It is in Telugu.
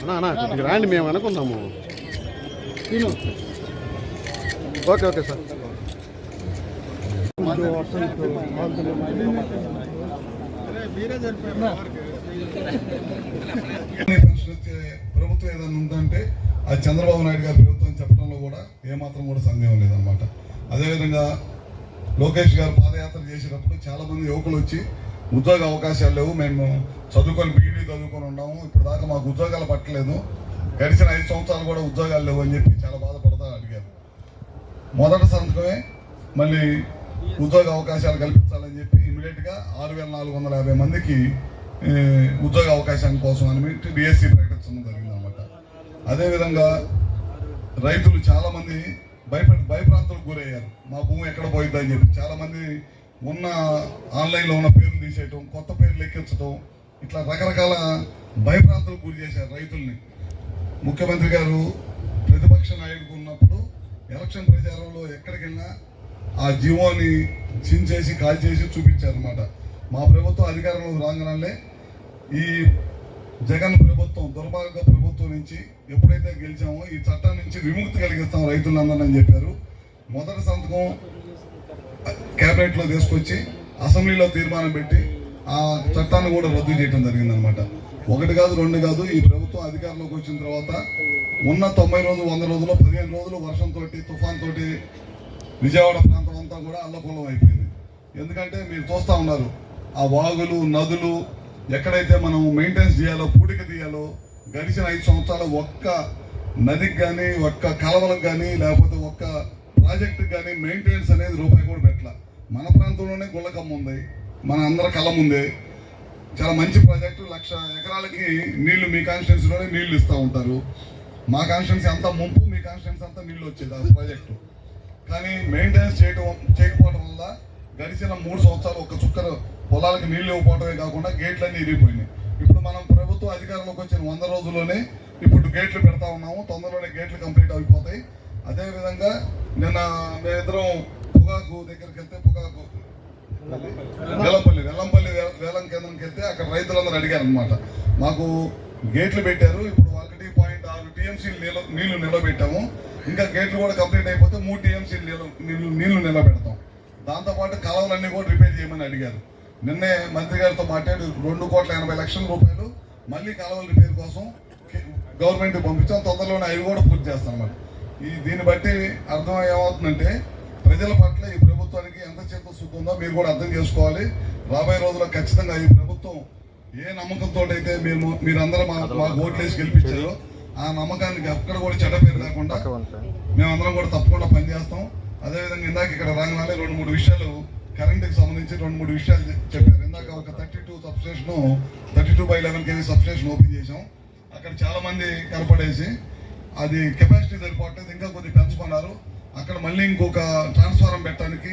అన్నా అన్నా కొద్దిగా రాండి మేము అనుకున్నాము ఓకే ఓకే సార్. పెన్షన్ వచ్చే ప్రభుత్వం ఏదైనా ఉందంటే అది చంద్రబాబు నాయుడు గారి ప్రభుత్వం చెప్పడంలో కూడా ఏమాత్రం కూడా సందేహం లేదనమాట అదేవిధంగా లోకేష్ గారు పాదయాత్ర చేసేటప్పుడు చాలా మంది యువకులు వచ్చి ఉద్యోగ అవకాశాలు లేవు. మేము చదువుకొని బీఈడీ చదువుకొని ఉన్నాము. ఇప్పుడు దాకా మాకు ఉద్యోగాలు పట్టలేదు. గడిచిన ఐదు సంవత్సరాలు కూడా ఉద్యోగాలు లేవు అని చెప్పి చాలా బాధపడతా అడిగారు. మొదటి సంతకమే మళ్ళీ ఉద్యోగ అవకాశాలు కల్పించాలని చెప్పి ఇమీడియట్గా ఆరు వేల నాలుగు వందల యాభై మందికి ఉద్యోగ అవకాశం కోసం అని డిఎస్సి ప్రకటించడం జరిగింది అనమాట అదేవిధంగా రైతులు చాలామంది భయపడి భయప్రాంతాలకు గురయ్యారు. మా భూమి ఎక్కడ పోయిద్దని చెప్పి చాలామంది ఉన్న ఆన్లైన్లో ఉన్న పేర్లు తీసేయటం కొత్త పేర్లు ఎక్కించడం ఇట్లా రకరకాల భయప్రాంతాలకు గురి చేశారు రైతుల్ని. ముఖ్యమంత్రి గారు ప్రతిపక్ష నాయకుడు ఉన్నప్పుడు ఎలక్షన్ ప్రచారంలో ఎక్కడికి వెళ్ళినా ఆ జీవోని చించేసి కాల్ చేసి చూపించారనమాట మా ప్రభుత్వం అధికారంలోకి రాగానే ఈ జగన్ ప్రభుత్వం దుర్మార్గ ప్రభుత్వం నుంచి ఎప్పుడైతే గెలిచామో ఈ చట్టం నుంచి విముక్తి కలిగిస్తాం రైతులందరూ అని చెప్పారు. మొదటి సంతకం క్యాబినెట్లో తీసుకొచ్చి అసెంబ్లీలో తీర్మానం పెట్టి ఆ చట్టాన్ని కూడా రద్దు చేయడం జరిగిందనమాట ఒకటి కాదు రెండు కాదు ఈ ప్రభుత్వం అధికారంలోకి వచ్చిన తర్వాత ఉన్న తొంభై రోజులు వంద రోజులు పదిహేను రోజులు వర్షంతో తుఫాన్ తోటి విజయవాడ ప్రాంతం అంతా కూడా అల్లకూలం అయిపోయింది. ఎందుకంటే మీరు చూస్తూ ఉన్నారు ఆ వాగులు నదులు ఎక్కడైతే మనం మెయింటెనెన్స్ చేయాలో పూడిక తీయాలో గడిచిన ఐదు సంవత్సరాలు ఒక్క నదికి కానీ ఒక్క కలవలకు కానీ లేకపోతే ఒక్క ప్రాజెక్టుకి కానీ మెయింటెనెన్స్ అనేది రూపాయి కూడా పెట్టాల. మన ప్రాంతంలోనే గుళ్ళకమ్మ ఉంది. మన అందరి కళ్ళ ముందే చాలా మంచి ప్రాజెక్టు. లక్ష ఎకరాలకి నీళ్ళు మీ కాన్స్టిట్యున్సీలోనే నీళ్ళు ఇస్తూ ఉంటారు. మా కాన్స్టిట్యున్సీ అంతా ముంపు మీ కాన్స్టిట్యున్సీ అంతా నీళ్ళు వచ్చేది ఆ ప్రాజెక్టు. కానీ మెయింటెనెన్స్ చేయడం చేయకపోవడం వల్ల గడిచిన మూడు సంవత్సరాలు ఒక చుక్కర పొలాలకు నీళ్ళు ఇవ్వకపోవడమే కాకుండా గేట్లన్నీ ఇరిగిపోయినాయి. ఇప్పుడు మనం ప్రభుత్వం అధికారంలోకి వచ్చిన వంద రోజుల్లోనే ఇప్పుడు గేట్లు పెడతా ఉన్నాము. తొందరలోనే గేట్లు కంప్లీట్ అయిపోతాయి. అదేవిధంగా నిన్న మేమిద్దరం పొగాకు దగ్గరికి వెళ్తే పొగాకు. వెల్లంపల్లి వెల్లంపల్లి వేలం కేంద్రంకి వెళ్తే అక్కడ రైతులందరూ అడిగారు అనమాట మాకు గేట్లు పెట్టారు ఇప్పుడు ఒకటి పాయింట్ ఆరు టీఎంసీలు నీళ్ళు నీళ్ళు నిలబెట్టాము. ఇంకా గేట్లు కూడా కంప్లీట్ అయిపోతే మూడు టీఎంసీలు నీళ్ళు నీళ్ళు నీళ్ళు నిలబెడతాం. దాంతోపాటు కాలువలన్నీ కూడా రిపేర్ చేయమని అడిగారు. నిన్నే మంత్రి గారితో మాట్లాడి రెండు కోట్ల ఎనభై లక్షల రూపాయలు మళ్ళీ కాలువల రిపేర్ కోసం గవర్నమెంట్ పంపించాం. తొందరలోనే అవి కూడా పూర్తి చేస్తాం అన్నమాట. ఈ దీన్ని బట్టి అర్థం ఏమవుతుందంటే ప్రజల పట్ల ఈ ప్రభుత్వానికి ఎంత చిత్తశుద్ధి ఉందో మీరు కూడా అర్థం చేసుకోవాలి. రాబోయే రోజుల్లో ఖచ్చితంగా ఈ ప్రభుత్వం ఏ నమ్మకంతో అయితే మీరు మీరందరూ మా మా ఓట్లేసి గెలిపించారో ఆ నమ్మకానికి ఎక్కడ కూడా చెడ్డ పేరు లేకుండా మేమందరం కూడా తప్పకుండా పనిచేస్తాం. అదేవిధంగా ఇందాక ఇక్కడ రాగానే రెండు మూడు విషయాలు కరెంట్కి సంబంధించి రెండు మూడు విషయాలు చెప్పారు. ఇందాక ఒక thirty two substation thirty two by eleven KV substation open చేసాం అక్కడ చాలా మంది కనపడేసి అది కెపాసిటీ సరిపోవట్లేదు ఇంకా అక్కడ మళ్ళీ ఇంకొక ట్రాన్స్ఫారం పెట్టడానికి